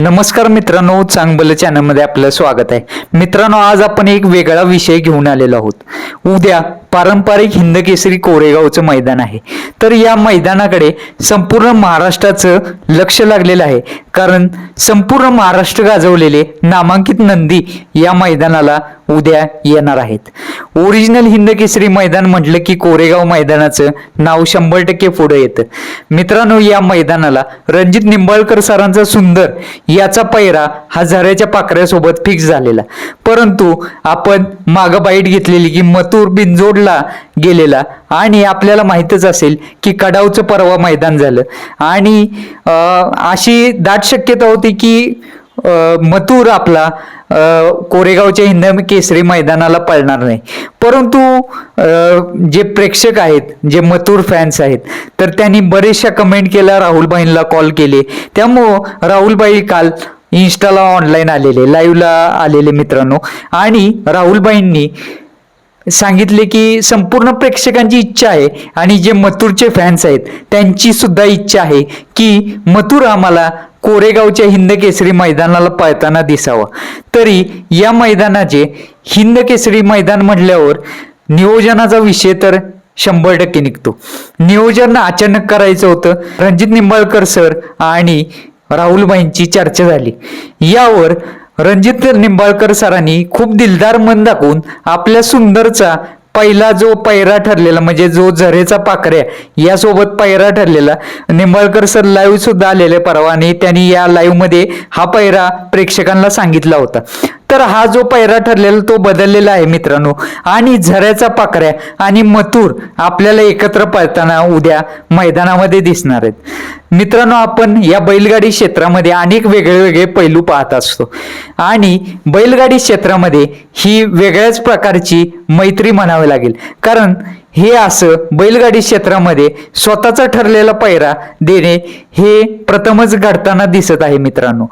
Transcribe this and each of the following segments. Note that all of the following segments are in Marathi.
नमस्कार मित्रांनो चांगलं चॅनलमध्ये आपलं स्वागत आहे. मित्रांनो आज आपण एक वेगळा विषय घेऊन आलेलो आहोत. उद्या पारंपरिक हिंदकेसरी कोरेगावचं मैदान आहे. तर या मैदानाकडे संपूर्ण महाराष्ट्राचं लक्ष लागलेलं आहे. कारण संपूर्ण महाराष्ट्र गाजवलेले नामांकित नंदी या मैदानाला उद्या येणार आहेत. ओरिजिनल हिंदकेसरी मैदान म्हटलं की कोरेगाव मैदानाचं नाव शंभर टक्के पुढं येतं. मित्रांनो या मैदानाला रणजित निंबाळकर सरांचा सुंदर याचा पैरा हा झऱ्याच्या पाकऱ्यासोबत फिक्स झालेला. परंतु आपण मागं बाईट घेतलेली की मथुर सोडला गेलेला. आणि आपल्याला माहीतच असेल की कडावचं परवा मैदान झालं. आणि अशी दाट शक्यता होती की मतूर मथुर आपला कोरेगावच्या हिंद केसरी मैदानाला पळणार नाही. परंतु जे प्रेक्षक आहेत जे मथुर फॅन्स आहेत तर त्यांनी बरेचशा कमेंट केल्या राहुलबाईंना कॉल केले. त्यामुळं राहुलबाई काल इन्स्टाला ऑनलाईन आलेले लाईव्हला आलेले मित्रांनो. आणि राहुलबाईंनी सांगितले की संपूर्ण प्रेक्षकांची इच्छा आहे आणि जे मथुरचे फॅन्स आहेत त्यांची सुद्धा इच्छा आहे की मथुर आम्हाला कोरेगावच्या हिंद केसरी मैदानाला पळताना दिसावा. तरी या मैदानाचे हिंद केसरी मैदान म्हटल्यावर नियोजनाचा विषय तर शंभर टक्के निघतो. नियोजन अचानक करायचं होतं. रणजित निंबाळकर सर आणि राहुलबाईंची चर्चा झाली. यावर रणजित निंबाळकर सरांनी खूप दिलदार मन दाखवून आपल्या सुंदरचा पहिला जो पैरा ठरलेला म्हणजे जो झरेचा पाकऱ्या यासोबत पैरा ठरलेला. निंबाळकर सर लाईव्ह सुद्धा आलेले परवा आणि त्यांनी या लाईव्हमध्ये हा पैरा प्रेक्षकांना सांगितला होता. तर हा जो पैरा ठरलेला तो बदललेला आहे मित्रांनो. आणि झऱ्याचा पाकऱ्या आणि मथुर आपल्याला एकत्र पळताना उद्या मैदानामध्ये दिसणार आहेत. मित्रांनो आपण या बैलगाडी क्षेत्रामध्ये अनेक वेगळे वेगळे पैलू पाहत असतो. आणि बैलगाडी क्षेत्रामध्ये ही वेगळ्याच प्रकारची मैत्री म्हणावी लागेल. कारण हे असं बैलगाडी क्षेत्रामध्ये स्वतःचा ठरलेला पैरा देणे हे प्रथमच घडताना दिसत आहे मित्रांनो.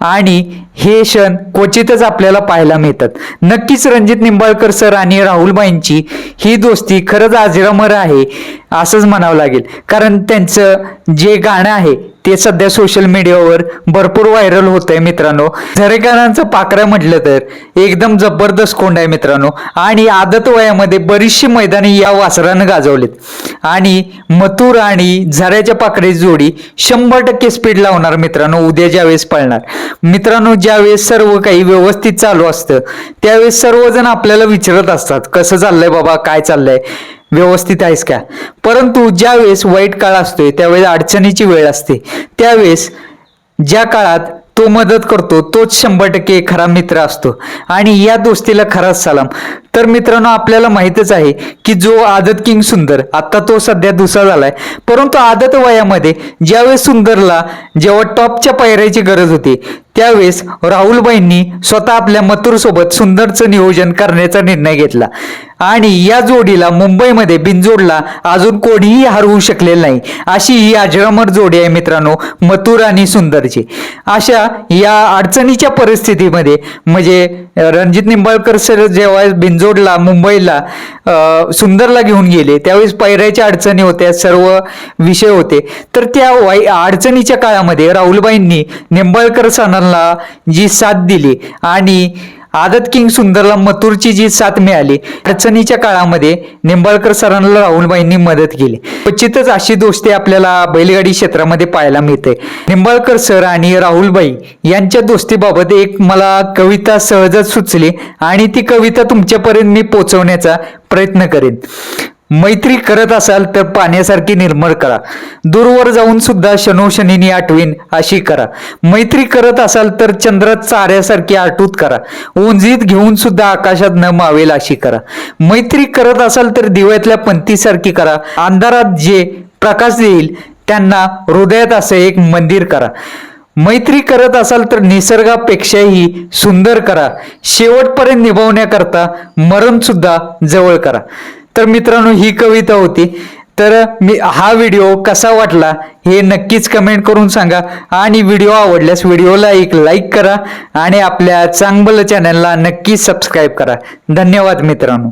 आणि हे क्षण क्वचितच आपल्याला पाहायला मिळतात. नक्कीच रणजित निंबाळकर सर आणि राहुलबाईंची ही दोस्ती खरंच आजरामर आहे असंच म्हणावं लागेल. कारण त्यांचं जे गाणं आहे ते सध्या सोशल मीडियावर भरपूर व्हायरल होत आहे मित्रांनो. झरेकरांचं पाखरं म्हटलं तर एकदम जबरदस्त कोंड आहे मित्रांनो. आणि आदत वयामध्ये बरीचशी मैदाने या वासरानं गाजवलीत. आणि मथुर आणि झऱ्याच्या पाकड्याची जोडी शंभर टक्के स्पीड लावणार मित्रांनो. उद्या ज्यावेळेस पळणार. मित्रांनो ज्यावेळेस सर्व काही व्यवस्थित चालू असतं त्यावेळेस सर्वजण आपल्याला विचारत असतात कसं चाललंय बाबा? काय चाललंय? व्यवस्थित आहेस का? परंतु ज्यावेळेस वाईट काळ असतोय त्यावेळेस अडचणीची वेळ असते. त्यावेळेस ज्या काळात तो मदत करतो तोच शंभर टक्के खरा मित्र असतो. आणि या दोस्तीला खराच सलाम. तर मित्रांनो आपल्याला माहितच आहे की जो आदत किंग सुंदर आता तो सध्या दुसरा झालाय. परंतु आदत वयामध्ये ज्यावेळेस सुंदरला जेव्हा टॉपच्या पायऱ्याची गरज होती त्यावेळेस राहुलबाईंनी स्वतः आपल्या मथुर सोबत सुंदरचं नियोजन करण्याचा निर्णय घेतला. आणि या जोडीला मुंबईमध्ये बिनजोडला अजून कोणीही हरवू शकलेलं नाही. अशी ही अजरामर जोडी आहे मित्रांनो मथुर आणि सुंदरची. अशा या अडचणीच्या परिस्थितीमध्ये म्हणजे रणजित निंबाळकर सर जेव्हा बिनजोडला मुंबईला सुंदरला घेऊन गेले. त्यावेळेस पैऱ्याच्या अडचणी होत्या सर्व विषय होते. तर त्या वाई अडचणीच्या काळामध्ये राहुलबाईंनी निंबाळकर सणांना जी साथ दिली आणि आदत किंग सुंदरला मथुरची जी साथ मिळाली. अडचणीच्या काळामध्ये निंबाळकर सरांना राहुलबाईंनी मदत केली. क्वचितच अशी दोस्ती आपल्याला बैलगाडी क्षेत्रामध्ये पाहायला मिळते. निंबाळकर सर आणि राहुलबाई यांच्या दोस्तीबाबत एक मला कविता सहजच सुचली आणि ती कविता तुमच्यापर्यंत मी पोहोचवण्याचा प्रयत्न करेन. मैत्री करत असाल तर पाण्यासारखी निर्मळ करा. दूरवर जाऊन सुद्धा शनोशनीनी आठवीन अशी करा. मैत्री करत असाल तर चंद्रात चाऱ्यासारखी आटूत करा. उंजीत घेऊन सुद्धा आकाशात न मावेल अशी करा. मैत्री करत असाल तर दिव्यातल्या पंथीसारखी करा. अंधारात जे प्रकाश देईल त्यांना हृदयात असं एक मंदिर करा. मैत्री करत असाल तर निसर्गापेक्षाही सुंदर करा. शेवटपर्यंत निभावण्याकरता मरण सुद्धा जवळ करा. तर मित्रांनो ही कविता होती. तर मी हा व्हिडिओ कसा वाटला हे नक्कीच कमेंट करून सांगा. आणि व्हिडिओ आवडल्यास व्हिडिओला एक लाईक करा आणि आपल्या चांगलं चॅनलला नक्कीच सबस्क्राईब करा. धन्यवाद मित्रांनो.